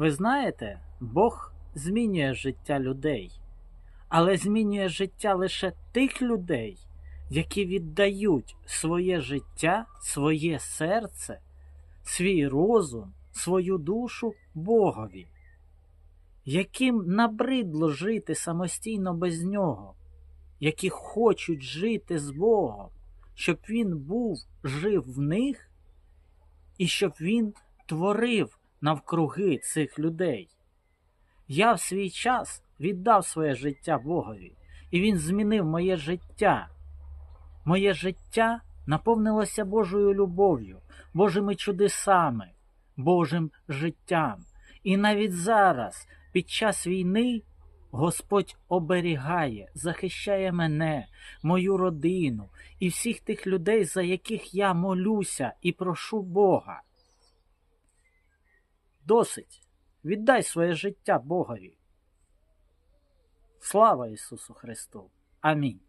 Ви знаєте, Бог змінює життя людей, але змінює життя лише тих людей, які віддають своє життя, своє серце, свій розум, свою душу Богові, яким набридло жити самостійно без нього, які хочуть жити з Богом, щоб Він був жив в них і щоб Він творив навкруги цих людей. Я в свій час віддав своє життя Богові, і Він змінив моє життя. Моє життя наповнилося Божою любов'ю, Божими чудесами, Божим життям. І навіть зараз, під час війни, Господь оберігає, захищає мене, мою родину і всіх тих людей, за яких я молюся і прошу Бога. Досить. Віддай своє життя Богові. Слава Ісусу Христу! Амінь.